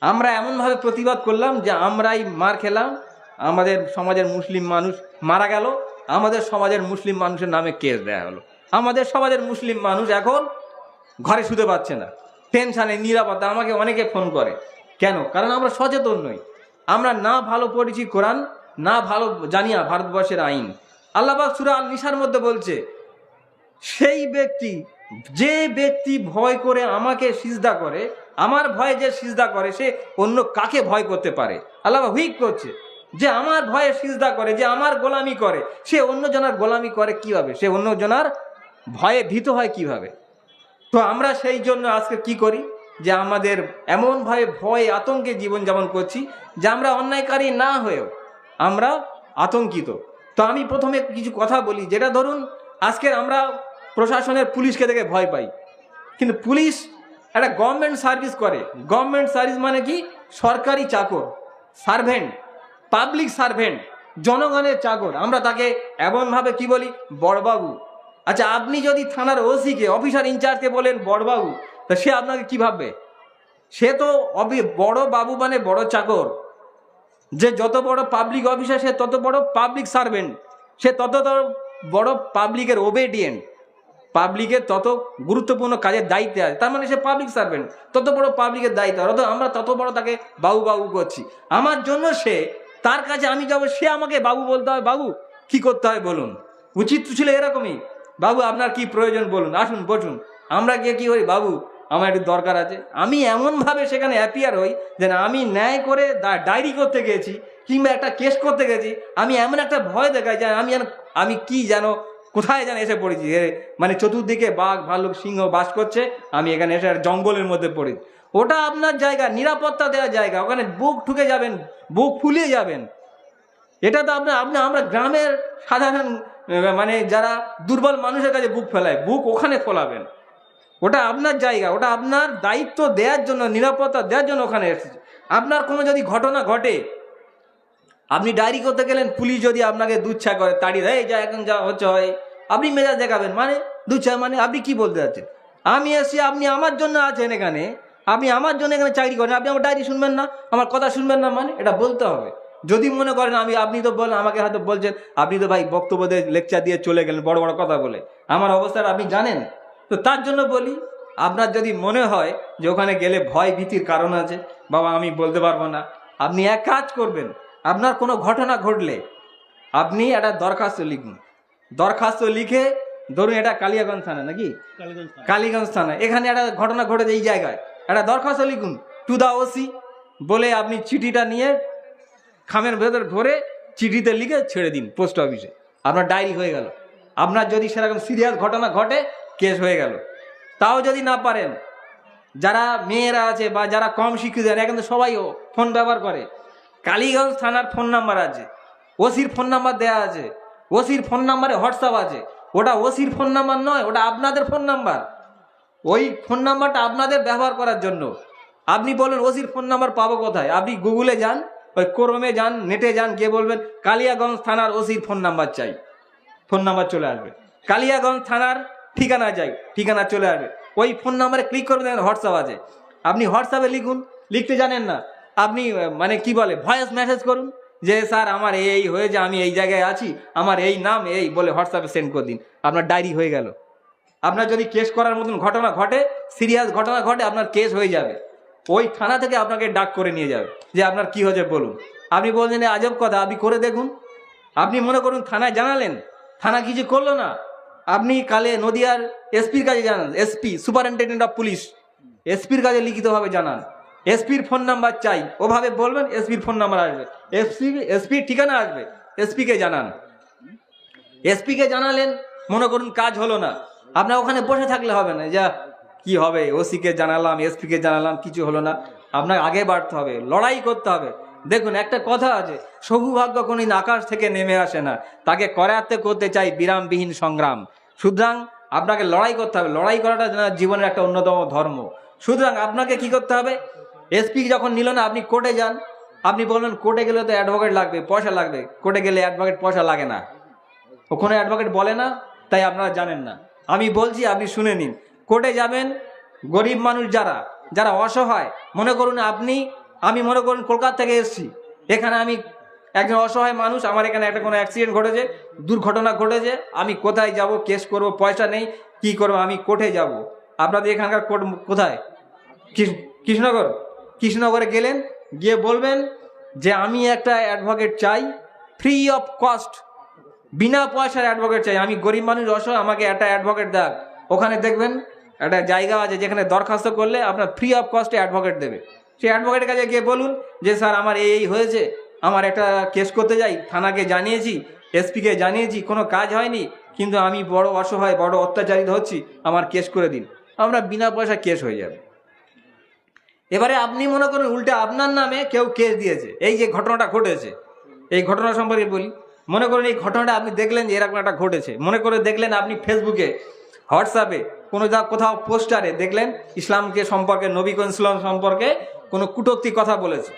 আমরা এমনভাবে প্রতিবাদ করলাম যে আমরাই মার খেলাম, আমাদের সমাজের মুসলিম মানুষ মারা গেল, আমাদের সমাজের মুসলিম মানুষের নামে কেস দেয়া হলো। আমাদের সমাজের মুসলিম মানুষ এখন ঘরে শুতে পাচ্ছে না, টেনশানে, নিরাপত্তা, আমাকে অনেকে ফোন করে। কেন? কারণ আমরা সচেতন নই। আমরা না ভালো পড়েছি কোরআন, না ভালো জানিয়া ভারতবর্ষের আইন। আল্লাহবাক সুরা আল নিসার মধ্যে বলছে, সেই ব্যক্তি, যে ব্যক্তি ভয় করে আমাকে সিজদা করে আমার ভয়ে যে সিজদা করে, সে অন্য কাকে ভয় করতে পারে? আল্লাহ হুইক করছে। যে আমার ভয়ে সিজদা করে, যে আমার গোলামি করে, সে অন্য জনার গোলামি করে কীভাবে? সে অন্য জনার ভয়ে ভীত হয় কীভাবে? তো আমরা সেই জন্য আজকে কি করি? যে আমাদের এমনভাবে ভয়ে, আতঙ্কে জীবনযাপন করছি যে আমরা অন্যায়কারী না হয়েও আমরা আতঙ্কিত। তো আমি প্রথমে কিছু কথা বলি, যেটা ধরুন আজকের আমরা প্রশাসনের পুলিশকে দেখে ভয় পাই। কিন্তু পুলিশ একটা গভর্নমেন্ট সার্ভিস করে। গভর্নমেন্ট সার্ভিস মানে কি? সরকারি চাকর সার্ভেন্ট পাবলিক সার্ভেন্ট জনগণের চাকর। আমরা তাকে এমনভাবে কি বলি? বড়বাবু। আচ্ছা আপনি যদি থানার ওসিকে অফিসার ইনচার্জকে বলেন বড়বাবু, তা সে আপনাকে কি ভাববে? সে তো বড় বাবু মানে বড় চাকর। যে যত বড় পাবলিক অফিসার সে তত বড় পাবলিক সার্ভেন্ট সে তত বড় পাবলিকের ওবেডিয়েন্ট পাবলিকের তত গুরুত্বপূর্ণ কাজের দায়িত্বে আছে, তার মানে সে পাবলিক সার্ভেন্ট তত বড় পাবলিকের দায়িত্ব অত আমরা তত বড় তাকে বাবু বাবু করছি। আমার জন্য সে, তার কাছে আমি যাব, সে আমাকে বাবু বলতে হয় বাবু কি করতে হয় বলুন? উচিত ছিল এরকমই। বাবু আপনার কি প্রয়োজন বলুন? আসুন, বসুন। আমরা গিয়ে কি করি? বাবু আমার একটু দরকার আছে। আমি এমনভাবে সেখানে অ্যাপিয়ার হই যেন আমি ন্যায় করে ডায়েরি করতে গেছি, কিংবা একটা কেস করতে গেছি, আমি এমন একটা ভয় দেখাই যে আমি যেন, আমি কি যেন কোথায় যেন এসে পড়েছি? মানে চতুর্দিকে বাঘ ভালুক সিংহ বাস করছে, আমি এখানে এসে জঙ্গলের মধ্যে পড়ি। ওটা আপনার জায়গা, নিরাপত্তা দেওয়ার জায়গা। ওখানে বুক ঠুকে যাবেন, বুক ফুলিয়ে যাবেন। এটা তো আপনার, আপনি, আমরা গ্রামের সাধারণ মানে যারা দুর্বল মানুষের কাছে বুক ফেলায়, বুক ওখানে ফোলাবেন। ওটা আপনার জায়গা, ওটা আপনার দায়িত্ব দেওয়ার জন্য, নিরাপত্তা দেওয়ার জন্য ওখানে এসেছে। আপনার কোনো যদি ঘটনা ঘটে, আপনি ডায়েরি করতে গেলেন, পুলিশ যদি আপনাকে দুচ্ছা করে তাড়ি দেয় যা, এখন যা হচ্ছে, হয়। আপনি মেজাজ দেখাবেন মানে? দু চার মানে আপনি কি বলতে যাচ্ছেন? আমি এসছি আপনি আমার জন্য আছেন এখানে, আপনি আমার জন্য এখানে চাকরি করেন, আপনি আমার ডায়েরি শুনবেন না, আমার কথা শুনবেন না মানে? এটা বলতে হবে। যদি মনে করেন আমি, আপনি তো বলেন, আমাকে হয়তো বলছেন, আপনি তো ভাই বক্তব্য দিয়ে লেকচার দিয়ে চলে গেলেন, বড় বড় কথা বলে। আমার অবস্থাটা আপনি জানেন? তো তার জন্য বলি, আপনার যদি মনে হয় যে ওখানে গেলে ভয় ভীতির কারণ আছে, বাবা, আমি বলতে পারব না। আপনি এক কাজ করবেন, আপনার কোনো ঘটনা ঘটলে আপনি একটা দরখাস্ত লিখুন। দরখাস্ত লিখে ধরুন এটা কালিয়াগঞ্জ থানা নাকি? কালীগঞ্জ থানা। এখানে একটা ঘটনা ঘটেছে এই জায়গায়। একটা দরখাস্ত লিখুন। টু দা ওসি বলে আপনি চিঠিটা নিয়ে খামের ভেতর ভরে চিঠিতে লিখে ছেড়ে দিন পোস্ট অফিসে। আপনার ডায়েরি হয়ে গেল। আপনার যদি সেরকম সিরিয়াস ঘটনা ঘটে কেস হয়ে গেল। তাও যদি না পারেন যারা মেয়েরা আছে বা যারা কম শিক্ষিত এরা কিন্তু সবাই ফোন ব্যবহার করে। কালীগঞ্জ থানার ফোন নাম্বার আছে। ওসির ফোন নাম্বার দেওয়া আছে। ওসির ফোন নাম্বারে হোয়াটসঅ্যাপ আছে। ওটা ওসির ফোন নাম্বার নয়, ওটা আপনাদের ফোন নাম্বার। ওই ফোন নাম্বারটা আপনাদের ব্যবহার করার জন্য। আপনি বলুন, ওসির ফোন নাম্বার পাবো কোথায়? আপনি গুগলে যান, ওই ক্রোমে যান নেটে যান, গিয়ে বলবেন, কালিয়াগঞ্জ থানার ওসির ফোন নাম্বার চাই। ফোন নাম্বার চলে আসবে। কালিয়াগঞ্জ থানার ঠিকানা চাই, ঠিকানা চলে আসবে। ওই ফোন নাম্বারে ক্লিক করবেন দেখেন হোয়াটসঅ্যাপ আছে। আপনি হোয়াটসঅ্যাপে লিখুন, লিখতে জানেন না। আপনি মানে কি বলে, ভয়েস মেসেজ করুন। যে, স্যার, আমার এই এই হয়েছে আমি এই জায়গায় আছি, আমার এই নাম, এই বলে হোয়াটসঅ্যাপে সেন্ড করে দিন। আপনার ডায়েরি হয়ে গেল। আপনার যদি কেস করার মতন ঘটনা ঘটে সিরিয়াস ঘটনা ঘটে, আপনার কেস হয়ে যাবে। ওই থানা থেকে আপনাকে ডাক করে নিয়ে যাবে। যে, আপনার কি হয়েছে বলুন। আপনি বলছেন আজব কথা, আপনি করে দেখুন। আপনি মনে করুন, থানায় জানালেন। থানা কিছু করল না। আপনি কালে নদিয়ার এসপির কাছে জানান। এসপি সুপারিনটেন্ডেন্ট অফ পুলিশ এসপির কাছে লিখিতভাবে জানান। এসপির ফোন নাম্বার চাই। ওভাবে বলবেন এসপির ফোন নাম্বার আসবে। এসপি এসপির ঠিকানা আসবে। এসপিকে জানান। এসপিকে জানালেন, মনে করুন কাজ হলো না। আপনার ওখানে বসে থাকলে হবে না। যা, কি হবে? ওসিকে জানালাম এসপিকে জানালাম, কিছু হলো না। আপনাকে আগে বাড়তে হবে, লড়াই করতে হবে। দেখুন, একটা কথা আছে, সৌভাগ্য কোনদিন আকাশ থেকে নেমে আসে না। তাকে করাতে করতে চাই বিরামবিহীন সংগ্রাম। সুতরাং আপনাকে লড়াই করতে হবে। লড়াই করাটা জীবনের একটা অন্যতম ধর্ম। সুতরাং আপনাকে কি করতে হবে? এসপি যখন নিল না, আপনি কোর্টে যান। আপনি বললেন কোর্টে গেলে তো অ্যাডভোকেট লাগবে, পয়সা লাগবে। কোর্টে গেলে অ্যাডভোকেট পয়সা লাগে না। ওখানে অ্যাডভোকেট বলে না, তাই আপনারা জানেন না। আমি বলছি, আপনি শুনে নিন। কোর্টে যাবেন, গরিব মানুষ যারা যারা অসহায়, মনে করুন আপনি, আমি মনে করুন কলকাতা থেকে এসেছি। এখানে আমি একজন অসহায় মানুষ, আমার এখানে একটা কোনো অ্যাক্সিডেন্ট ঘটেছে, দুর্ঘটনা ঘটেছে, আমি কোথায় যাব কেস করব, পয়সা নেই, কি করব, আমি কোর্টে যাব। আপনাদের এখানকার কোর্ট কোথায়? কৃষ- কৃষ্ণনগর? কৃষ্ণনগরে গেলেন, গিয়ে বলবেন যে আমি একটা অ্যাডভোকেট চাই ফ্রি অফ কস্ট বিনা পয়সার অ্যাডভোকেট চাই। আমি গরিব মানুষ, অসহায়, আমাকে একটা অ্যাডভোকেট দেখ ওখানে দেখবেন একটা জায়গা আছে যেখানে দরখাস্ত করলে আপনার ফ্রি অফ কস্টে অ্যাডভোকেট দেবে। সেই অ্যাডভোকেটের কাছে গিয়ে বলুন যে, স্যার, আমার এই হয়েছে। আমার একটা কেস করতে যাই। থানাকে জানিয়েছি এসপিকে জানিয়েছি, কোনো কাজ হয়নি, কিন্তু আমি বড় অসহায়, বড় অত্যাচারিত হচ্ছি। আমার কেস করে দিন। আমরা বিনা পয়সা কেস হয়ে যাবে। এবারে আপনি মনে করেন উল্টে আপনার নামে কেউ কেস দিয়েছে। এই যে ঘটনাটা ঘটেছে, এই ঘটনা সম্পর্কে বলি। মনে করেন এই ঘটনাটা আপনি দেখলেন যে এরকম একটা ঘটেছে। মনে করে দেখলেন আপনি ফেসবুকে হোয়াটসঅ্যাপে কোনো যা কোথাও পোস্টারে দেখলেন, ইসলামকে সম্পর্কে, নবী কোন ইসলাম সম্পর্কে কোনো কুটোক্তি কথা বলেছে।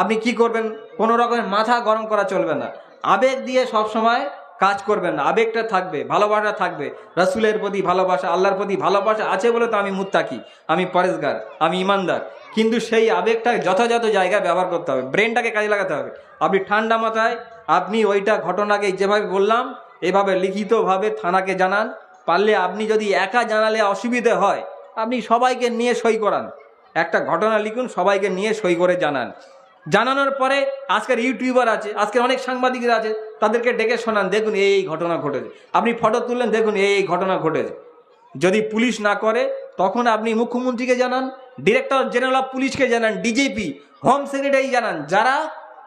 আপনি কি করবেন? কোনো রকমের মাথা গরম করা চলবে না। আবেগ দিয়ে সব সময় কাজ করবেন না। আবেগটা থাকবে, ভালোবাসা থাকবে। রাসুলের প্রতি ভালোবাসা, আল্লাহর প্রতি ভালোবাসা আছে বলে তো আমি মুত্তাকি, আমি পরেশগার, আমি ইমানদার। কিন্তু সেই আবেগটা যথাযথ জায়গায় ব্যবহার করতে হবে। ব্রেনটাকে কাজে লাগাতে হবে। আপনি ঠান্ডা মাথায়, আপনি ওইটা ঘটনাকে যেভাবে বললাম, এভাবে লিখিতভাবে থানাকে জানান। পারলে আপনি যদি একা জানালে অসুবিধে হয়, আপনি সবাইকে নিয়ে সই করান। একটা ঘটনা লিখুন, সবাইকে নিয়ে সই করে জানান। জানানোর পরে আজকের ইউটিউবার আছে, আজকের অনেক সাংবাদিকরা আছে, তাদেরকে ডেকে শোনান, দেখুন এই ঘটনা ঘটেছে। আপনি ফটো তুললেন, দেখুন এই ঘটনা ঘটেছে। যদি পুলিশ না করে, তখন আপনি মুখ্যমন্ত্রীকে জানান, ডিরেক্টর জেনারেল অফ পুলিশকে জানান, ডিজিপি, হোম সেক্রেটারি জানান, যারা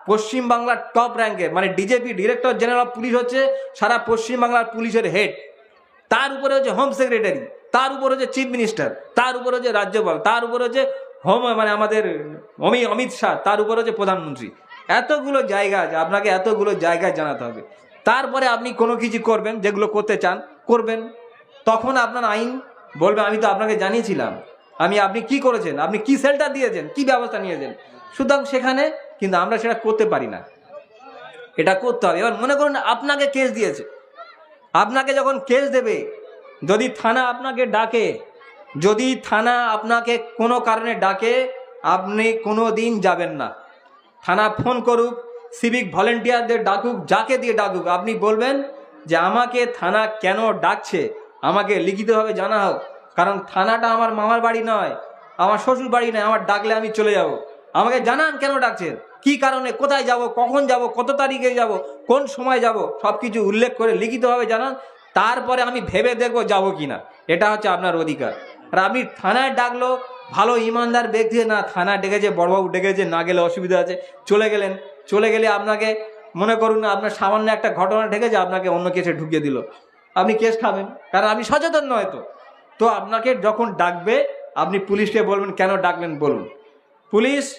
পশ্চিমবাংলার টপ র্যাঙ্কের মানে DGP, director general of police হচ্ছে সারা পশ্চিমবাংলার পুলিশের হেড। তার উপরে হচ্ছে হোম সেক্রেটারি, তার উপর হচ্ছে চিফ মিনিস্টার, তার উপর হচ্ছে রাজ্যপাল, তার উপর হচ্ছে হোম মানে আমাদের অমি, অমিত শাহ, তার উপর হচ্ছে প্রধানমন্ত্রী। এতগুলো জায়গা আছে, আপনাকে এতগুলো জায়গায় জানাতে হবে। তারপরে আপনি কোনো কিছু করবেন, যেগুলো করতে চান, করবেন। তখন আপনার আইন বলবে, আমি তো আপনাকে জানিয়েছিলাম। আমি, আপনি কি করেছেন? আপনি কি সেলটা দিয়েছেন? কি ব্যবস্থা নিয়েছেন? সুতরাং সেখানে কিন্তু আমরা সেটা করতে পারি না। এটা করতে হবে। এবার মনে করুন, আপনাকে কেস দিয়েছে। আপনাকে যখন কেস দেবে, যদি থানা আপনাকে ডাকে যদি থানা আপনাকে কোনো কারণে ডাকে, আপনি কোনো দিন যাবেন না। থানা ফোন করুক সিভিক ভলেন্টিয়ারদের ডাকুক, যাকে দিয়ে ডাকুক, আপনি বলবেন যে আমাকে থানা কেন ডাকছে, আমাকে লিখিতভাবে জানা হোক কারণ থানাটা আমার মামার বাড়ি নয়, আমার শ্বশুর বাড়ি নয়, আমার ডাকলে আমি চলে যাব। আমাকে জানান কেন ডাকছেন, কি কারণে, কোথায় যাব, কখন যাব, কত তারিখে যাব, কোন সময় যাব সব কিছু উল্লেখ করে লিখিতভাবে জানান। তারপরে আমি ভেবে দেখব যাব কি না এটা হচ্ছে আপনার অধিকার। আপনি থানায় ডাকলো। ভালো ইমানদার ব্যক্তি, না থানা ডেকেছে, বড়বাবু ডেকেছে, না গেলে অসুবিধা আছে। চলে গেলেন। চলে গেলে আপনাকে, মনে করুন আপনার সামান্য একটা ঘটনা ঢেকেছে আপনাকে অন্য কেসে ঢুকিয়ে দিল। আপনি কেস খাবেন, কারণ আপনি সচেতন নয় তো। তো আপনাকে যখন ডাকবে, আপনি পুলিশকে বলবেন, কেন ডাকলেন বলুন। পুলিশ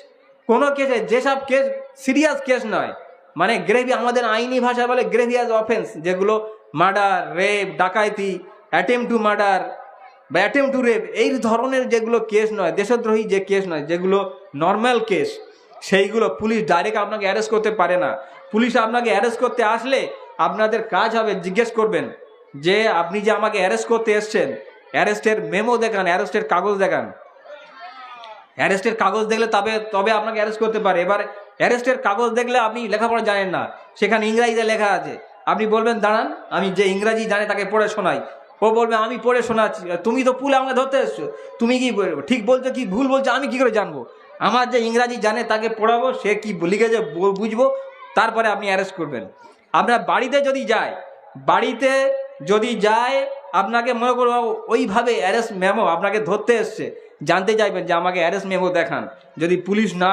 কোনো কেসে, যেসব কেস, সিরিয়াস কেস নয়। মানে গ্রেভি, আমাদের আইনি ভাষা বলে গ্রেভিয়াস অফেন্স যেগুলো মার্ডার, রেপ ডাকাইতি অ্যাটেম্প টু মার্ডার বা অ্যাটেম্প টু রেপ এই ধরনের যেগুলো কেস নয়, দেশদ্রোহী যে কেস নয়, যেগুলো নর্মাল কেস সেইগুলো পুলিশ ডাইরেক্ট আপনাকে অ্যারেস্ট করতে পারে না। পুলিশ আপনাকে অ্যারেস্ট করতে আসলে আপনাদের কাজ হবে জিজ্ঞেস করবেন যে আপনি যে আমাকে অ্যারেস্ট করতে এসছেন অ্যারেস্টের মেমো দেখান অ্যারেস্টের কাগজ দেখান। অ্যারেস্টের কাগজ দেখলে তবে তবে আপনাকে অ্যারেস্ট করতে পারে। এবার অ্যারেস্টের কাগজ দেখলে আপনি লেখাপড়া জানেন না। সেখানে ইংরাজিতে লেখা আছে। আপনি বলবেন, দাঁড়ান, আমি যে ইংরাজি জানে তাকে পড়ে শোনাই। ও বলবে, আমি পড়ে শোনাচ্ছি। তুমি তো পুলে আমাকে ধরতে এসছো। তুমি কি ঠিক বলছো কি? ভুল বলছো, আমি কি করে জানব? আমার যে ইংরাজি জানে, তাকে পড়াবো, সে কি লিখেছে বুঝব। তারপরে আপনি অ্যারেস্ট করবেন। আপনার বাড়িতে যদি যায় বাড়িতে যদি যায় আপনাকে মনে করব, ওইভাবে অ্যারেস্ট মেমো আপনাকে ধরতে এসছে। জানতে চাইবেন যে আমাকে অ্যারেস্ট মেমো দেখান। যদি পুলিশ না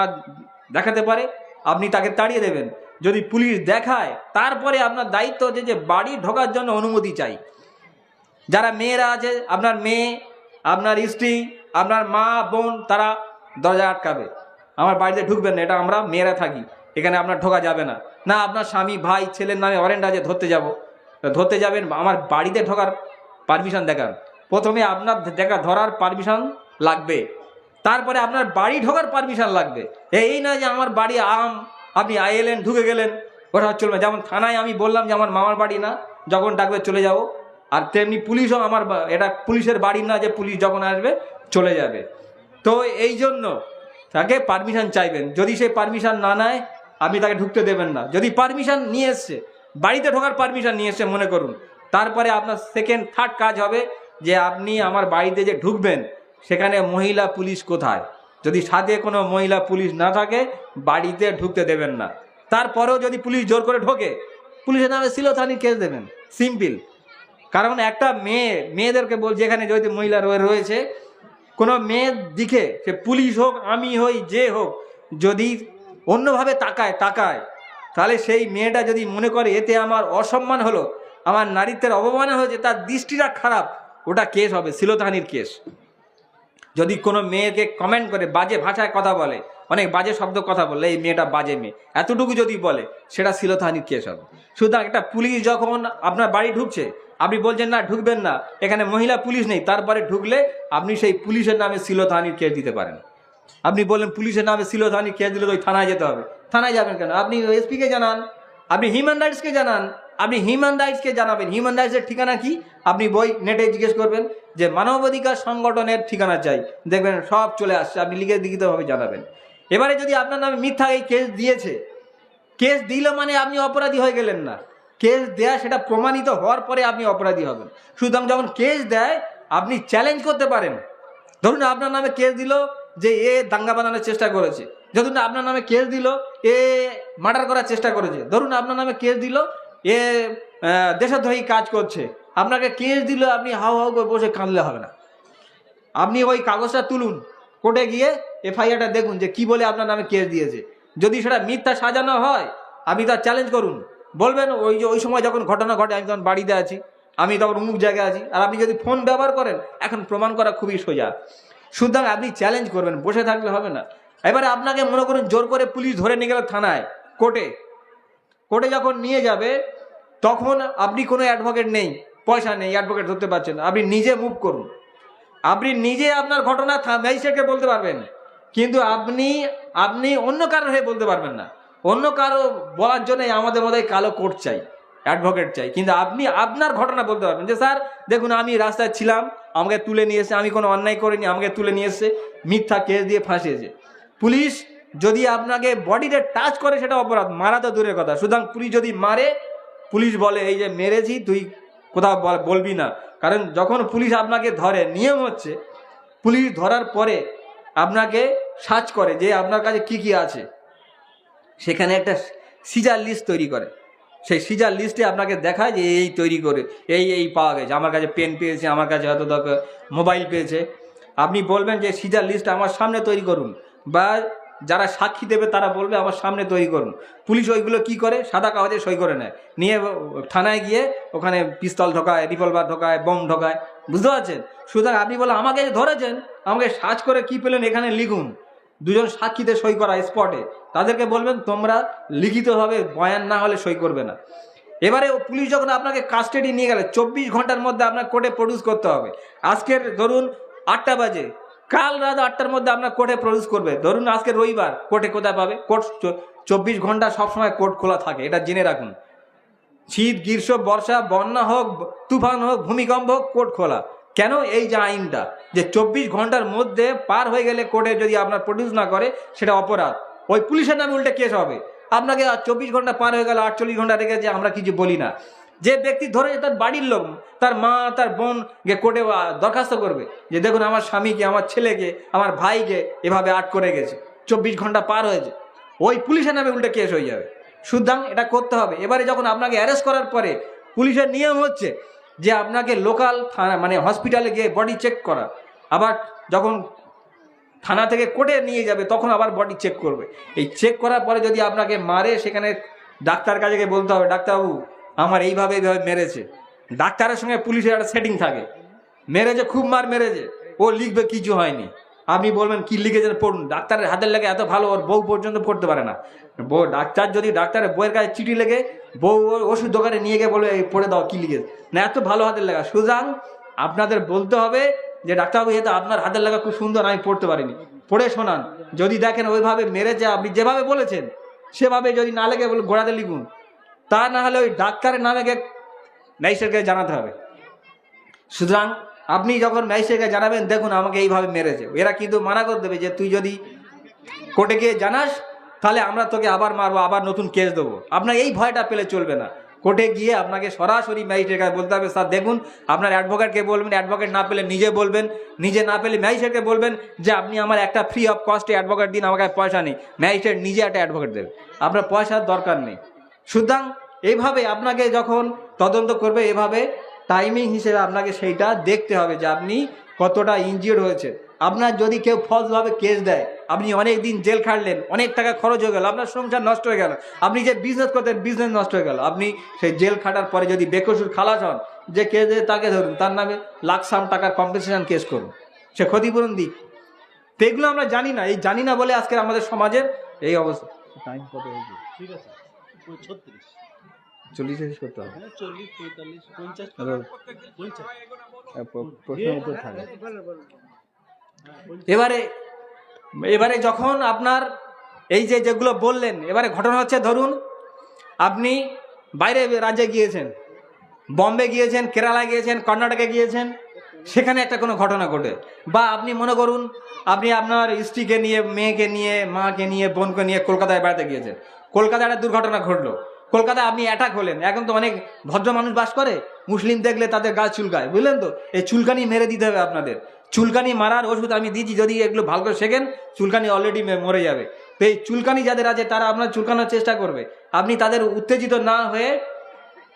দেখাতে পারে, আপনি তাকে তাড়িয়ে দেবেন। যদি পুলিশ দেখায়, তারপরে আপনার দায়িত্ব হচ্ছে যে বাড়ি ঢোকার জন্য অনুমতি চাই। যারা মেয়েরা আছে, আপনার মেয়ে, আপনার স্ত্রী, আপনার মা, বোন, তারা দরজা আটকাবে। আমার বাড়িতে ঢুকবেন না, এটা আমরা মেয়েরা থাকি। এখানে আপনার ঢোকা যাবে না। না, আপনার স্বামী, ভাই, ছেলের নামে ওয়ারেন্ট আছে, ধরতে যাব। ধরতে যাবেন, আমার বাড়িতে ঢোকার পারমিশন দেখান। প্রথমে আপনার দেখা ধরার পারমিশন লাগবে। তারপরে আপনার বাড়ি ঢোকার পারমিশন লাগবে। এই না যে আমার বাড়ি আম, আপনি এলেন ঢুকে গেলেন। ওটা চলবে যেমন থানায় আমি বললাম যে আমার মামার বাড়ি না, যখন ডাকবে চলে যাব। আর তেমনি পুলিশও আমার এটা পুলিশের বাড়ি না যে পুলিশ যখন আসবে, চলে যাবে। তো এই জন্য তাকে পারমিশন চাইবেন। যদি সে পারমিশন না নেয়, আপনি তাকে ঢুকতে দেবেন না। যদি পারমিশন নিয়ে এসছে, বাড়িতে ঢোকার পারমিশন নিয়ে এসছে, মনে করুন। তারপরে আপনার সেকেন্ড থার্ড কাজ হবে যে আপনি আমার বাড়িতে যে ঢুকবেন, সেখানে মহিলা পুলিশ কোথায়? যদি সাথে কোনো মহিলা পুলিশ না থাকে, বাড়িতে ঢুকতে দেবেন না। তারপরেও যদি পুলিশ জোর করে ঢোকে, পুলিশের নামে সিলোথানি কেস দেবেন। সিম্পল কারণ একটা মেয়ে, মেয়েদেরকে বল যেখানে যদি মহিলা রয়ে- রয়েছে, কোনো মেয়ের দিকে, সে পুলিশ হোক, আমি হই, যে হোক, যদি অন্যভাবে তাকায় তাকায়, তাহলে সেই মেয়েটা যদি মনে করে, এতে আমার অসম্মান হলো, আমার নারীত্বের অবমাননা হয়েছে তার দৃষ্টিটা খারাপ, ওটা কেস হবে শিলতাহানির কেস। যদি কোনো মেয়েকে কমেন্ট করে, বাজে ভাষায় কথা বলে, অনেক বাজে শব্দ কথা বললে, এই মেয়েটা বাজে মেয়ে, এতটুকু যদি বলে, সেটা শিলতাহানির কেস হবে। সুতরাং একটা পুলিশ যখন আপনার বাড়ি ঢুকছে আপনি বলছেন না, ঢুকবেন না। এখানে মহিলা পুলিশ নেই, তারপরে ঢুকলে আপনি সেই পুলিশের নামে শিলতাহানির কেস দিতে পারেন। আপনি বললেন পুলিশের নামে শিলতাহানির কেস দিলে ওই থানায় যেতে হবে। থানায় যাবেন কেন? আপনি এসপিকে জানান, আপনি হিউম্যান রাইটসকে জানান, আপনি হিউম্যান রাইটসকে জানাবেন। হিউম্যান রাইটসের ঠিকানা কি? আপনি বই নেটে জিজ্ঞেস করবেন যে মানবাধিকার সংগঠনের ঠিকানা চাই। দেখবেন সব চলে আসছে, আপনি লিখে লিখিতভাবে জানাবেন। এবারে যদি আপনার নামে মিথ্যা এই কেস দিয়েছে কেস দিল মানে আপনি অপরাধী হয়ে গেলেন না। কেস দেয়া সেটা প্রমাণিত হওয়ার পরে আপনি অপরাধী হবেন। সুতরাং যখন কেস দেয়, আপনি চ্যালেঞ্জ করতে পারেন। ধরুন আপনার নামে কেস দিল যে এ দাঙ্গা বানানোর চেষ্টা করেছে। ধরুন আপনার নামে কেস দিল এ মার্ডার করার চেষ্টা করেছে। ধরুন আপনার নামে কেস দিল এ দেশদ্রোহী কাজ করছে। আপনাকে কেস দিল, আপনি হাউ হাউ করে বসে কাঁদলে হবে না। আপনি ওই কাগজটা তুলুন, কোর্টে গিয়ে এফআইআরটা দেখুন যে কি বলে আপনার নামে কেস দিয়েছে। যদি সেটা মিথ্যা সাজানো হয়, আপনি তার চ্যালেঞ্জ করুন। বলবেন, ওই যে, ওই সময় যখন ঘটনা ঘটে, আমি তখন বাড়িতে আছি, আমি তখন অমুক জায়গায় আছি, আর আপনি যদি ফোন ব্যবহার করেন, এখন প্রমাণ করা খুবই সোজা। সুতরাং আপনি চ্যালেঞ্জ করবেন, বসে থাকলে হবে না। এবারে আপনাকে মনে করুন, জোর করে পুলিশ ধরে নিয়ে গেল থানায়, কোর্টে। কোর্টে যখন নিয়ে যাবে, তখন আপনি কোনো অ্যাডভোকেট নেই, পয়সা নেই অ্যাডভোকেট ধরতে পারছেন আপনি নিজে মুভ করুন। আপনি নিজে আপনার ঘটনা ম্যাজিস্ট্রেটকে বলতে পারবেন, কিন্তু আপনি আপনি অন্য কারোর হয়ে বলতে পারবেন না। অন্য কারও বলার জন্য আমাদের মধ্যে কালো কোর্ট চাই অ্যাডভোকেট চাই। কিন্তু আপনি আপনার ঘটনা বলতে পারবেন যে, স্যার, দেখুন, আমি রাস্তায় ছিলাম, আমাকে তুলে নিয়ে এসে, আমি কোনো অন্যায় করিনি, আমাকে তুলে নিয়ে এসে মিথ্যা কেস দিয়ে ফাঁসিয়েছে। পুলিশ যদি আপনাকে বডিতে টাচ করে, সেটা অপরাধ, মারা তো দূরের কথা। সুতরাং পুলিশ যদি মারে, পুলিশ বলে, এই যে মেরেছি, তুই কোথাও বল- বলবি না। কারণ যখন পুলিশ আপনাকে ধরে, নিয়ম হচ্ছে, পুলিশ ধরার পরে আপনাকে সার্চ করে যে, আপনার কাছে কি কি আছে? সেখানে একটা সিজার লিস্ট তৈরি করে। সেই সিজার লিস্টে আপনাকে দেখায় যে এই তৈরি করে, এই এই পাওয়া গেছে। আমার কাছে পেন পেয়েছে, আমার কাছে হয়তো দরকার মোবাইল পেয়েছে। আপনি বলবেন যে সিজার লিস্ট আমার সামনে তৈরি করুন বা যারা সাক্ষী দেবে তারা বলবে আমার সামনে তৈরি করুন। পুলিশ ওইগুলো কি করে? সাদা কাগজে সই করে নেয়। নিয়ে থানায় গিয়ে ওখানে পিস্তল ঢোকায় রিভলভার ঢোকায় বোম ঢোকায় বুঝতে পারছেন? সুতরাং আপনি বলে আমাকে ধরেছেন, আমাকে সার্চ করে কি পেলেন এখানে লিখুন। দুজন সাক্ষীতে সই করা স্পটে তাদেরকে বলবেন, তোমরা লিখিতভাবে বয়ান না হলে সই করবে না। এবারে পুলিশ যখন আপনাকে কাস্টাডি নিয়ে গেলে, চব্বিশ ঘণ্টার মধ্যে আপনার কোর্টে প্রডিউস করতে হবে। আজকের ধরুন আটটা বাজে, কাল রাত আটটার মধ্যে আপনার কোর্টে প্রডিউস করবে। ধরুন আজকে রবিবার কোর্টে কোথায় পাবে? কোর্ট চব্বিশ ঘণ্টা সবসময় কোর্ট খোলা থাকে, এটা জেনে রাখুন। শীত, গ্রীষ্ম, বর্ষা, বন্যা হোক, তুফান হোক, ভূমিকম্প হোক কোর্ট খোলা। কেন এই যে আইনটা? যে চব্বিশ ঘণ্টার মধ্যে পার হয়ে গেলে কোর্টে যদি আপনার প্রডিউস না করে, সেটা অপরাধ। ওই পুলিশের নামে উল্টে কেস হবে। আপনাকে চব্বিশ ঘণ্টা পার হয়ে গেল, আটচল্লিশ ঘণ্টা রেখে যে আমরা কিছু বলি না। যে ব্যক্তি ধরে তার বাড়ির লোক, তার মা, তার বোন গে কোর্টে দরখাস্ত করবে, যে দেখুন আমার স্বামীকে, আমার ছেলেকে, আমার ভাইকে এভাবে আট করে গেছে, চব্বিশ ঘণ্টা পার হয়েছে। ওই পুলিশের নামে উল্টে কেস হয়ে যাবে। সুতরাং এটা করতে হবে। এবারে যখন আপনাকে অ্যারেস্ট করার পরে পুলিশের নিয়ম হচ্ছে যে আপনাকে লোকাল থানা মানে হসপিটালে গিয়ে বডি চেক করা। আবার যখন থানা থেকে কোর্টে নিয়ে যাবে, তখন আবার বডি চেক করবে। এই চেক করার পরে যদি আপনাকে মারে, সেখানে ডাক্তার কাছে গিয়ে বলতে হবে, ডাক্তারবাবু, আমার এইভাবে এইভাবে মেরেছে। ডাক্তারের সঙ্গে পুলিশের একটা সেটিং থাকে। মেরেছে, খুব মার মেরেছে। ও লিখবে, কিছু হয়নি। আপনি বলবেন, কি লিখেছেন? পড়ুন। ডাক্তারের হাতের লেগে এত ভালো, ওর বউ পর্যন্ত পড়তে পারে না। বউ, ডাক্তার যদি ডাক্তারের বইয়ের কাছে চিঠি লেগে বউ ওষুধ দোকানে নিয়ে গিয়ে বলবে, "এই পড়ে দাও, কি লিখেছে? না, এত ভালো হাতের লেখা। সুতরাং আপনাদের বলতে হবে যে, ডাক্তারবাবু এটা আপনার হাতের লেখা খুব সুন্দর, আমি পড়তে পারিনি। পড়ে শোনান। যদি দেখেন ওইভাবে মেরেছে, আপনি যেভাবে বলেছেন, সেভাবে যদি না লেগে বলে গোড়াতে লিখুন। তা না হলে ওই ডাক্তারের না লেগে ম্যাজিস্ট্রেটকে জানাতে হবে। সুতরাং, আপনি যখন ম্যাজিস্ট্রেটকে জানাবেন, দেখুন আমাকে এইভাবে মেরেছে। এরা কিন্তু মানা করে দেবে যে, তুই যদি কোর্টে গিয়ে জানাস তাহলে আমরা তোকে আবার মারবো, আবার নতুন কেস দেবো। আপনার এই ভয়টা পেলে চলবে না। কোর্টে গিয়ে আপনাকে সরাসরি ম্যাজিস্ট্রেট কাছে বলতে হবে, স্যার, দেখুন, আপনার অ্যাডভোকেটকে বলবেন অ্যাডভোকেট না পেলে নিজে বলবেন, নিজে না পেলে ম্যাজিস্ট্রেটকে বলবেন যে, আপনি আমার একটা ফ্রি অফ কস্টে অ্যাডভোকেট দিন আমার কাছে পয়সা নেই। ম্যাজিস্ট্রেট নিজে একটা অ্যাডভোকেট দেবে। আপনার পয়সার দরকার নেই। সুতরাং এইভাবে আপনাকে যখন তদন্ত করবে, এভাবে টাইমিং হিসেবে আপনাকে সেইটা দেখতে হবে যে, আপনি কতটা ইনজিওর হয়েছে আপনার যদি কেউ ফলসভাবে কেস দেয় আপনি অনেক দিন জেল খাটলেন অনেক টাকা খরচ হয়ে গেল আপনার সংসার নষ্ট হয়ে গেল আপনি যে বিজনেস করতেন বিজনেস নষ্ট হয়ে গেল আপনি সেই জেল খাটার পরে যদি বেকসুর খালাস হন যে কেস দেয় তাকে ধরুন তার নামে লাখ সাম টাকার কম্পেনসেশন কেস করুন সে ক্ষতিপূরণ দিক। তো এগুলো আমরা জানি না এই জানি না বলে আজকে আমাদের সমাজের এই অবস্থা। টাইম কত হয়েছে? ঠিক আছে ছত্রিশ চল্লিশ করতে হবে। প্রশ্ন উত্তর থাকে। এবারে এবারে যখন আপনার এই যে যেগুলো বললেন, এবারে ঘটনা হচ্ছে ধরুন, আপনি বাইরে রাজ্যে গিয়েছেন, বম্বে গিয়েছেন কেরালা গিয়েছেন, কর্ণাটকে গিয়েছেন, সেখানে একটা কোনো ঘটনা ঘটে। বা আপনি মনে করুন, আপনি আপনার স্ত্রীকে নিয়ে, মেয়েকে নিয়ে, মাকে নিয়ে, বোনকে নিয়ে কলকাতায় বেড়াতে গিয়েছেন। কলকাতায় একটা দুর্ঘটনা ঘটলো। কলকাতায় আপনি অ্যাটাক হলেন। এখন তো অনেক ভদ্র মানুষ বাস করে, মুসলিম দেখলে তাদের গা চুলকায়, বুঝলেন তো? এই চুলকানি মেরে দিতে হবে আপনাদের। চুলকানি মারার ওষুধ আমি দিচ্ছি যদি এগুলো ভালো করে শেখেন, চুলকানি অলরেডি মরে যাবে। তো এই চুলকানি যাদের আছে, তারা আপনার চুলকানোর চেষ্টা করবে। আপনি তাদের উত্তেজিত না হয়ে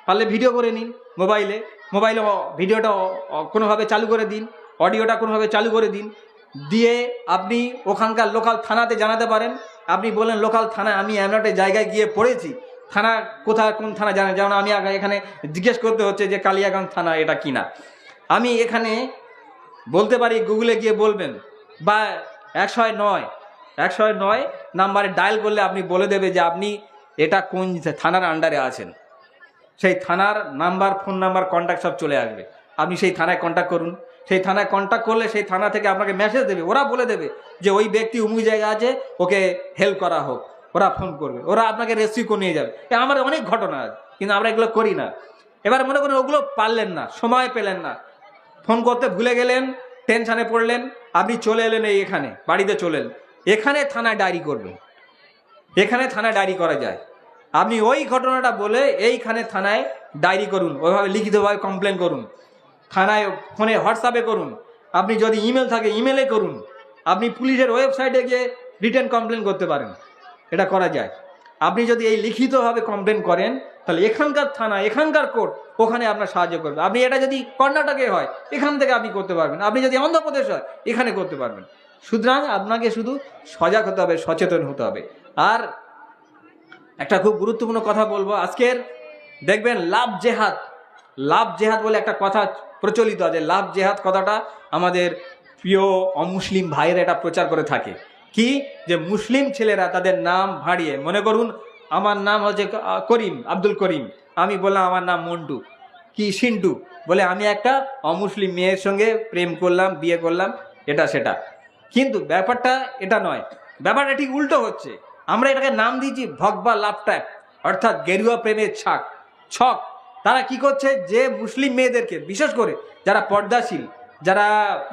পারলে ভিডিও করে নিন মোবাইলে মোবাইলে ভিডিওটা কোনোভাবে চালু করে দিন অডিওটা কোনোভাবে চালু করে দিন। দিয়ে আপনি ওখানকার লোকাল থানাতে জানাতে পারেন। আপনি বলেন লোকাল থানা আমি এমন একটা জায়গায় গিয়ে পড়েছি। থানা কোথায়, কোন থানা জানেন যেমন আমি আগে এখানে জিজ্ঞেস করতে হচ্ছে যে কালিয়াগঞ্জ থানা এটা কিনা। আমি এখানে বলতে পারি গুগলে গিয়ে বলবেন, বা একশো নয় একশো নয় নাম্বারে ডায়াল করলে আপনি বলে দেবে যে আপনি এটা কোন থানার আন্ডারে আছেন। সেই থানার নাম্বার ফোন নাম্বার কন্ট্যাক্ট সব চলে আসবে। আপনি সেই থানায় কন্ট্যাক্ট করুন। সেই থানায় কন্ট্যাক্ট করলে সেই থানা থেকে আপনাকে মেসেজ দেবে। ওরা বলে দেবে যে ওই ব্যক্তি উমুক জায়গা আছে, ওকে হেল্প করা হোক। ওরা ফোন করবে। ওরা আপনাকে রেস্কিউ করে নিয়ে যাবে। আমার অনেক ঘটনা আছে, কিন্তু আমরা এগুলো করি না। এবার মনে করেন ওগুলো পারলেন না, সময় পেলেন না। ফোন করতে ভুলে গেলেন টেনশানে পড়লেন, আপনি চলে এলেন এই এখানে, বাড়িতে চলে এখানে থানায় ডায়েরি করবেন। এখানে থানায় ডায়েরি করা যায়। আপনি ওই ঘটনাটা বলে এইখানে থানায় ডায়েরি করুন, ওইভাবে লিখিতভাবে কমপ্লেন করুন। থানায় ফোনে হোয়াটসঅ্যাপে করুন। আপনি যদি ইমেল থাকে ইমেলে করুন। আপনি পুলিশের ওয়েবসাইটে গিয়ে রিটার্ন কমপ্লেন করতে পারেন। এটা করা যায়। আপনি যদি এই লিখিতভাবে কমপ্লেন করেন, তাহলে এখানকার থানা, এখানকার কোর্ট ওখানে আপনার সাহায্য করবে। আপনি এটা যদি কর্ণাটকে হয়, এখান থেকে আপনি করতে পারবেন। আপনি যদি অন্ধ্রপ্রদেশ হয়, এখানে করতে পারবেন। সুতরাং আপনাকে শুধু সজাগ হতে হবে, সচেতন হতে হবে। আর একটা খুব গুরুত্বপূর্ণ কথা বলব আজকের। দেখবেন লাভ জেহাদ লাভ জেহাদ বলে একটা কথা প্রচলিত আছে। লাভ জেহাদ কথাটা আমাদের প্রিয় অমুসলিম ভাইয়েরা এটা প্রচার করে থাকে। কি? যে মুসলিম ছেলেরা তাদের নাম ভাঁড়িয়ে, মনে করুন, আমার নাম হচ্ছে করিম, আব্দুল করিম। আমি বললাম, আমার নাম মন্টু। কি? সিন্টু বলে, আমি একটা অমুসলিম মেয়ের সঙ্গে প্রেম করলাম, বিয়ে করলাম, এটা সেটা। কিন্তু ব্যাপারটা এটা নয়। ব্যাপারটা ঠিক উল্টো হচ্ছে। আমরা এটাকে নাম দিয়েছি ভগবা লাভট্যাপ অর্থাৎ গেরুয়া প্রেমের ছাক। ছক। তারা কি করছে? যে মুসলিম মেয়েদেরকে, বিশেষ করে যারা পর্দাশীল যারা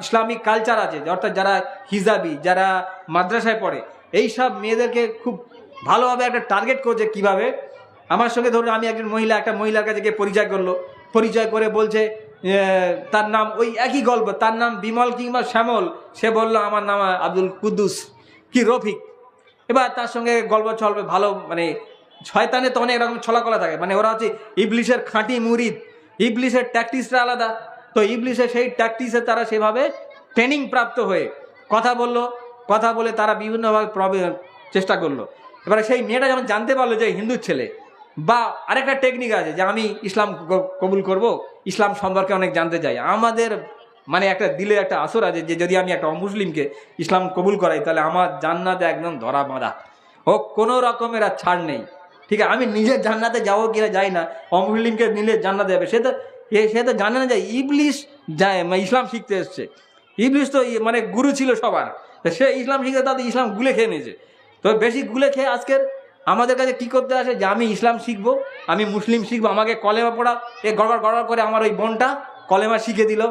ইসলামিক কালচার আছে, অর্থাৎ যারা হিজাবি, যারা মাদ্রাসায় পড়ে এই সব মেয়েদেরকে খুব ভালোভাবে একটা টার্গেট করছে কীভাবে? আমার সঙ্গে ধরুন আমি একজন মহিলা, একটা মহিলার কাছে গিয়ে পরিচয় করল। পরিচয় করে বলছে তার নাম ওই একই গল্প, তার নাম বিমল কিংবা শ্যামল। সে বলল, আমার নাম আব্দুল কুদ্দুস কি রফিক? এবার তার সঙ্গে গল্প চলবে, ভালো মানে শয়তানে তো অনেক রকম ছলাকলা থাকে। মানে ওরা হচ্ছে ইবলিশের খাঁটি মুরিদ ইবলিশের ট্যাকটিসটা আলাদা। তো ইবলিশের সেই ট্যাকটিসে তারা সেভাবে ট্রেনিং প্রাপ্ত হয়ে কথা বলল, কথা বলে তারা বিভিন্নভাবে চেষ্টা করল। এবারে সেই মেয়েটা যখন জানতে পারল যে হিন্দু ছেলে, বা আরেকটা টেকনিক আছে যে আমি ইসলাম কবুল করব, ইসলাম সম্পর্কে অনেক জানতে চাই। আমাদের মানে একটা দিলে একটা আসর আছে যে যদি আমি একটা অমুসলিমকে ইসলাম কবুল করাই, তাহলে আমার জান্নাতে একদম ধরা বাঁধা। ও কোনো রকমের আর ছাড় নেই। ঠিক আছে, আমি নিজের জান্নাতে যাব কিনা যাই না, অমুসলিমকে নিলে জান্নাতে যাবে। সে তো এ- সে তো জানে না যে ইবলিশ যায় মানে ইসলাম শিখতে এসছে। ইবলিশ তো মানে গুরু ছিল সবার। সে ইসলাম শিখতে তাদের ইসলাম গুলে খেয়ে নিয়েছে। তো বেশি গুলে খেয়ে আজকের আমাদের কাছে কি করতে আসে যে আমি ইসলাম শিখব, আমি মুসলিম শিখব, আমাকে কলেমা পড়া এ গড়গড় গড়গড় করে আমার ওই বোনটা কলেমা শিখে দিল।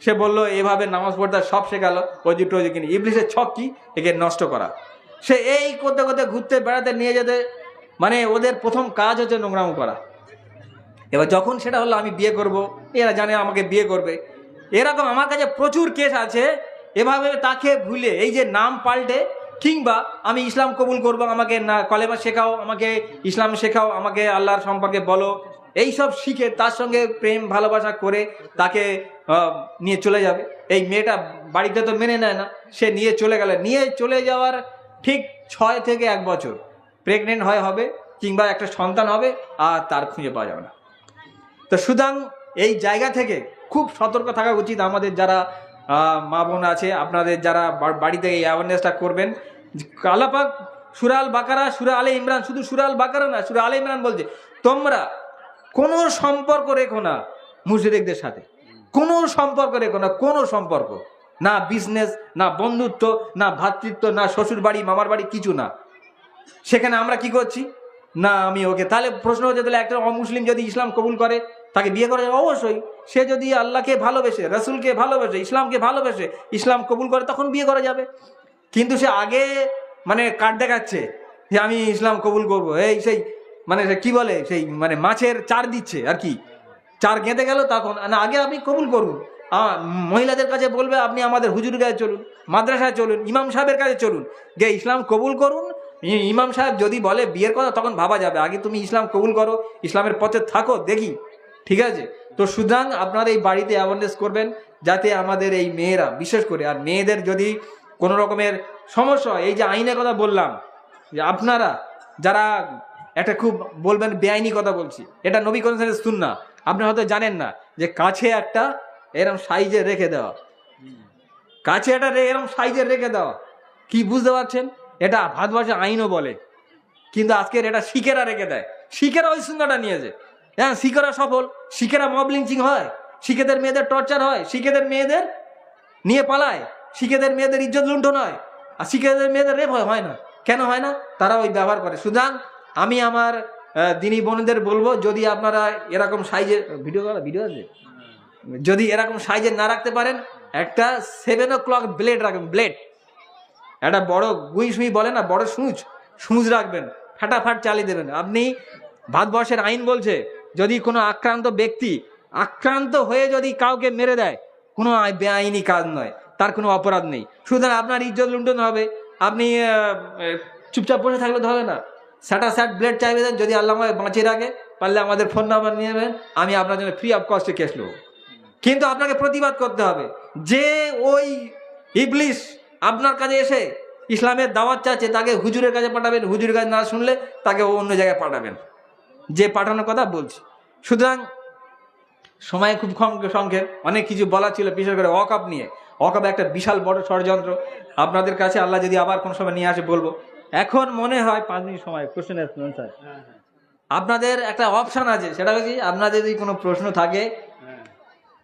সে বলল, এভাবে নামাজ পড়তে সব শেখালো অজু টজু কিনে। ইবলিশের ছক কি? একে নষ্ট করা। সে এই করতে করতে ঘুরতে বেড়াতে নিয়ে যেতে মানে ওদের প্রথম কাজ হচ্ছে নোংরামো করা। এবার যখন সেটা হলো আমি বিয়ে করব, এরা জানে আমাকে বিয়ে করবে। এরকম আমার কাছে প্রচুর কেস আছে, এভাবে তাকে ভুলে, এই যে নাম পাল্টে, কিংবা আমি ইসলাম কবুল করব, আমাকে না, কলেমা শেখাও, আমাকে ইসলাম শেখাও, আমাকে আল্লাহর সম্পর্কে বলো এই সব শিখে তার সঙ্গে প্রেম, ভালোবাসা করে তাকে নিয়ে চলে যাবে। এই মেয়েটা বাড়িতে তো মেনে নেয় না, সে নিয়ে চলে গেলে। নিয়ে চলে যাওয়ার ঠিক ছয় থেকে এক বছর। প্রেগনেন্ট হয় হবে, কিংবা একটা সন্তান হবে, আর তার খুঁজে পাওয়া যাবে না। তো সুতরাং এই জায়গা থেকে খুব সতর্ক থাকা উচিত আমাদের যারা মা বোন আছে, আপনাদের যারা বাড়িতে এই অ্যাওয়ারনেসটা করবেন। আলাপাক সুরাল বাকারা, সুরা আলে ইমরান, শুধু সুরাল বাকারা না, সুরা আলে ইমরান বলছে, তোমরা কোনো সম্পর্ক রেখো না মুশরিকদের সাথে। কোনো সম্পর্ক রেখো না, কোনো সম্পর্ক। না বিজনেস না বন্ধুত্ব, না ভ্রাতৃত্ব না শ্বশুর বাড়ি, মামার বাড়ি, কিছু না। সেখানে আমরা কি করছি? না, আমি ওকে। তাহলে প্রশ্ন হচ্ছে, তাহলে একটা অমুসলিম যদি ইসলাম কবুল করে তাকে বিয়ে করা যাবে? অবশ্যই। সে যদি আল্লাহকে ভালোবেসে, রসুলকে ভালোবেসে, ইসলামকে ভালোবেসে ইসলাম কবুল করে, তখন বিয়ে করা যাবে। কিন্তু সে আগে মানে কার্ড দেখাচ্ছে যে আমি ইসলাম কবুল করব। এই সেই মানে কি বলে? সেই মানে মাছের চার দিচ্ছে আর কি। চার গেঁথে গেল, তখন, না, আগে আপনি কবুল করুন। মহিলাদের কাছে বলবে, আপনি আমাদের হুজুরের কাছে চলুন, মাদ্রাসায় চলুন, ইমাম সাহেবের কাছে চলুন। যে ইসলাম কবুল করুন। ইমাম সাহেব যদি বলে বিয়ের কথা, তখন ভাবা যাবে। আগে তুমি ইসলাম কবুল করো, ইসলামের পথে থাকো, দেখি। ঠিক আছে? তো সুতরাং আপনারা এই বাড়িতে অ্যাওয়ারনেস করবেন যাতে আমাদের এই মেয়েরা, বিশেষ করে আর মেয়েদের যদি কোনো রকমের সমস্যা এই যে আইনের কথা বললাম, যে আপনারা যারা একটা খুব বলবেন বেআইনি কথা বলছি, এটা নবী কোন শুন না আপনি হয়তো জানেন না যে কাছে একটা এরম সাইজে রেখে দেওয়া। কাছে একটা এরম সাইজে রেখে দেওয়া। কি বুঝতে পারছেন? এটা ভারতবর্ষের আইনও বলে। কিন্তু আজকের এটা শিখেরা রেখে দেয়। শিখেরা ওই সুন্দরটা নিয়েছে। হ্যাঁ শিখেরা সফল। শিখেরা মব লিঞ্চিং হয়। শিখেদের মেয়েদের টর্চার হয়। শিখেদের মেয়েদের নিয়ে পালায়। শিখেদের মেয়েদের ইজ্জত লুণ্ঠন হয়। আর শিখেদের মেয়েদের রেপ হয় না। কেন হয় না? তারা ওই ব্যবহার করে। সুতরাং আমি আমার দিনী বোনদের বলব, যদি আপনারা এরকম সাইজের ভিডিও করা ভিডিও আছে? যদি এরকম সাইজের না রাখতে পারেন, একটা সেভেন ও ক্লক ব্লেড রাখবেন ব্লেড একটা বড় গুই সুই বলে না, বড় সুঁচ। সুঁচ রাখবেন। ফাটাফাট চালিয়ে দেবেন। আপনি ভারতবর্ষের আইন বলছে যদি কোনো আক্রান্ত ব্যক্তি আক্রান্ত হয়ে যদি কাউকে মেরে দেয়, কোনো আই- বেআইনি কাজ নয়, তার কোনো অপরাধ নেই। সুতরাং আপনার ইজ্জত লুণ্ঠন হবে। আপনি চুপচাপ বসে থাকলে হবে না। স্যাটা স্যাট ব্লেড চাইবে দেন, যদি আল্লাহ বাঁচিয়ে রাখে, পারলে আমাদের ফোন নাম্বার নিয়ে নেবেন। আমি আপনার জন্য ফ্রি অফ কস্টে কেস নেব। কিন্তু আপনাকে প্রতিবাদ করতে হবে। যে ওই ইবলিশ আপনার কাছে এসে ইসলামের দাওয়াত চাচ্ছে তাকে হুজুরের কাছে পাঠাবেন। হুজুরের কাছে না শুনলে তাকে অন্য জায়গায় পাঠাবেন। যে পাঠানোর কথা বলছি। সুতরাং সময় খুব কম সংক্ষেপ অনেক কিছু বলা ছিল বিশেষ করে অকাপ নিয়ে। অকাপ একটা বিশাল বড় ষড়যন্ত্র। আপনাদের কাছে আল্লাহ যদি আবার কোনো সময় নিয়ে আসে বলব। এখন মনে হয় পাঁচ মিনিট সময় কোশ্চেন স্যার হ্যাঁ আপনাদের একটা অপশান আছে সেটা হচ্ছে আপনাদের যদি কোনো প্রশ্ন থাকে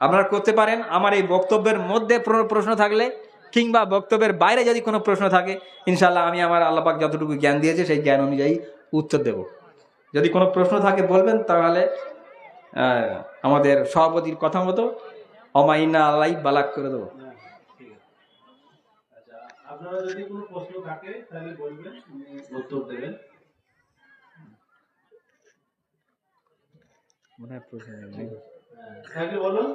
আপনারা করতে পারেন। আমার এই বক্তব্যের মধ্যে প্রশ্ন থাকলে কিংবা বক্তব্যের বাইরে যদি কোনো প্রশ্ন থাকে ইনশাল্লাহ আমি আমার আল্লাপাক যতটুকু জ্ঞান দিয়েছে সেই জ্ঞান অনুযায়ী উত্তর দেব। যদি কোনো প্রশ্ন থাকে বলবেন তাহলে আমাদের সভাপতির কথা মতো অমাইনা আল্লাহ বালাক করে দেবো। ঠিক আছে। আচ্ছা আপনারা যদি কোনো প্রশ্ন থাকে তাহলে বলবেন উত্তর দেবেন। হ্যাঁ, থাকলে বলুন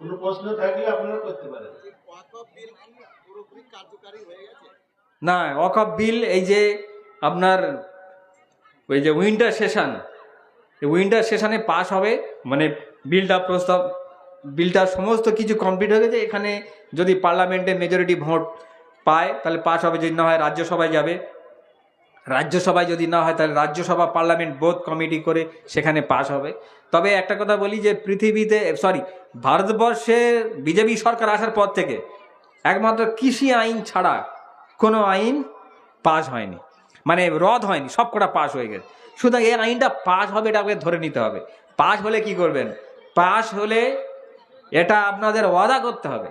কোনো প্রশ্ন থাকলে আপনারা করতে পারেন। না ওয়াকফ বিল এই যে আপনার ওই যে উইন্টার সেশন উইন্টার সেশনে পাস হবে মানে বিলটা প্রস্তাব বিলটা সমস্ত কিছু কমপ্লিট হয়ে গেছে। এখানে যদি পার্লামেন্টে মেজরিটি ভোট পায়, তাহলে পাস হবে। যদি না হয় রাজ্যসভায় যাবে। রাজ্যসভায় যদি না হয়, তাহলে রাজ্যসভা পার্লামেন্ট বোধ কমিটি করে সেখানে পাস হবে। তবে একটা কথা বলি যে পৃথিবীতে সরি ভারতবর্ষের বিজেপি সরকার আসার পর থেকে একমাত্র কৃষি আইন ছাড়া কোনো আইন পাস হয়নি। মানে রদ হয়নি, সব কটা পাস হয়ে গেছে। সুতরাং এই আইনটা পাস হবে, এটা আপনাকে ধরে নিতে হবে। পাস হলে কি করবেন? পাস হলে এটা আপনাদের ওয়াদা করতে হবে।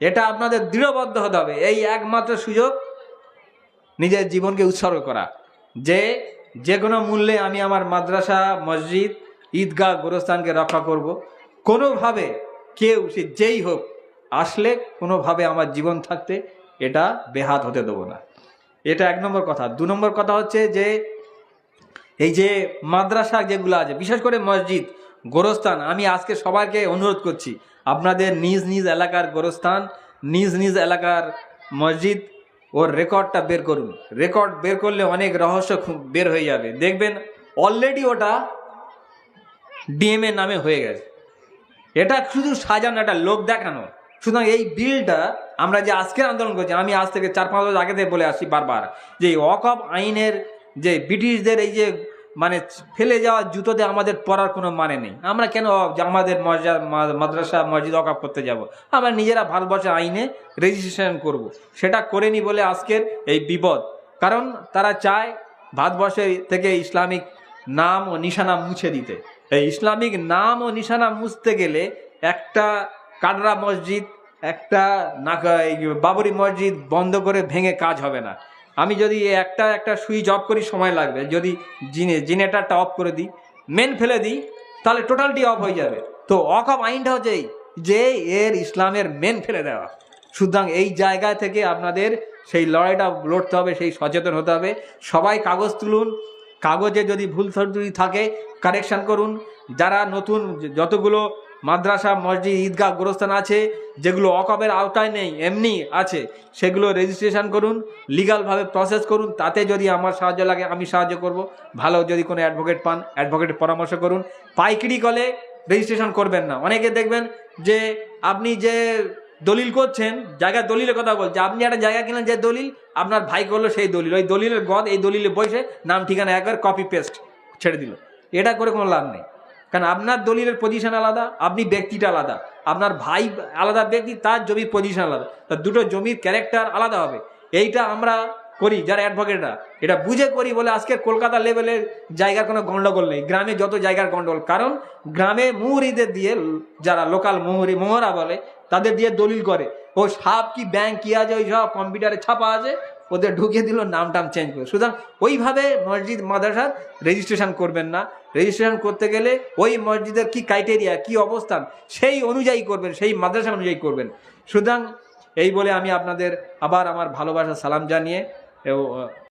এটা আপনাদের দৃঢ়বদ্ধ হতে হবে। এই একমাত্র সুযোগ নিজের জীবনকে উৎসর্গ করা। যে যে কোনো মূল্যে আমি আমার মাদ্রাসা, মসজিদ, ঈদগাহ, গোরস্থানকে রক্ষা করব। কোনোভাবে, কেউ সে যেই হোক, আসলে কোনোভাবে আমার জীবন থাকতে এটা বেহাত হতে দেবো না। এটা এক নম্বর কথা। দু নম্বর কথা হচ্ছে যে, এই যে মাদ্রাসা যেগুলো আছে, বিশেষ করে মসজিদ, গোরস্থান, আমি আজকে সবাইকে অনুরোধ করছি, আপনাদের নিজ নিজ এলাকার গোরস্থান, নিজ নিজ এলাকার মসজিদ, ওর রেকর্ডটা বের করুন। রেকর্ড বের করলে অনেক রহস্য বের হয়ে যাবে। দেখবেন অলরেডি ওটা ডিএমএ নামে হয়ে গেছে। এটা শুধু সাজানো একটা লোক দেখানো। সুতরাং এই বিলটা আমরা যে আজকের আন্দোলন করছি, আমি আজ থেকে চার পাঁচ বছর আগে থেকে বলে আসি বারবার, যে ওয়াকফ আইনের যে ব্রিটিশদের এই যে মানে ফেলে যাওয়া জুতোতে আমাদের পড়ার কোনো মানে নেই। আমরা কেন আমাদের মাদ্রাসা, মসজিদ অকাপ করতে যাব? আমরা নিজেরা ভারতবর্ষের আইনে রেজিস্ট্রেশন করব। সেটা করেনি বলে আজকের এই বিপদ। কারণ তারা চায় ভারতবর্ষের থেকে ইসলামিক নাম ও নিশানা মুছে দিতে। এই ইসলামিক নাম ও নিশানা মুছতে গেলে একটা কাটরা মসজিদ একটা এই বাবরি মসজিদ বন্ধ করে ভেঙে কাজ হবে না। আমি যদি একটা একটা সুইচ অফ করি, সময় লাগবে। যদি জিনে, জেনারেটারটা অফ করে দিই মেন ফেলে দিই, তাহলে টোটালটি অফ হয়ে যাবে। তো অফ অফ আইনটা হচ্ছে যে এর ইসলামের মেন ফেলে দেওয়া। সুতরাং এই জায়গা থেকে আপনাদের সেই লড়াইটা লড়তে হবে, সেই সচেতন হতে হবে। সবাই কাগজ তুলুন, কাগজে যদি ভুল ত্রুটি থাকে কারেকশন করুন। যারা নতুন, যতগুলো মাদ্রাসা, মসজিদ, ঈদগাহ গোরস্থান আছে, যেগুলো অকবের আওতায় নেই, এমনি আছে। সেগুলো রেজিস্ট্রেশন করুন লিগালভাবে প্রসেস করুন, তাতে যদি আমার সাহায্য লাগে, আমি সাহায্য করব। ভালো যদি কোনো অ্যাডভোকেট পান অ্যাডভোকেটের পরামর্শ করুন। পাইকারি কলে রেজিস্ট্রেশন করবেন না। অনেকে দেখবেন যে, আপনি যে দলিল করছেন জায়গা দলিলের কথা বলছে, আপনি একটা জায়গা কিনলেন যে দলিল, আপনার ভাই করল সেই দলিল। ওই দলিলের গদ, এই দলিলে বসে নাম, ঠিকানা, একবার কপি পেস্ট ছেড়ে দিল। এটা করে কোনো লাভ নেই। কারণ আপনার দলিলের পজিশন আলাদা, আপনি ব্যক্তিটা আলাদা। আপনার ভাই আলাদা ব্যক্তি, তার জমির পজিশন আলাদা। তার দুটো জমির ক্যারেক্টার আলাদা হবে। এইটা আমরা করি, যারা অ্যাডভোকেটরা এটা বুঝে করি বলে আজকে কলকাতা লেভেলের জায়গার কোনো গণ্ডগোল নেই। গ্রামে যত জায়গার গন্ডগোল, কারণ গ্রামে মুহুরিদের দিয়ে, যারা লোকাল মুহুরি, মোহরা বলে, তাদের দিয়ে দলিল করে। ও সাপ কি, ব্যাংক কি আছে, ওই সব কম্পিউটারে ছাপা আছে। ওদের ঢুকিয়ে দিল নাম টাম চেঞ্জ করে। সুতরাং ওইভাবে মসজিদ, মাদ্রাসার রেজিস্ট্রেশন করবেন না। রেজিস্ট্রেশন করতে গেলে ওই মসজিদের কি ক্রাইটেরিয়া কি অবস্থান, সেই অনুযায়ী করবেন, সেই মাদ্রাসা অনুযায়ী করবেন। সুতরাং এই বলে আমি আপনাদের আবার আমার ভালোবাসা, সালাম জানিয়ে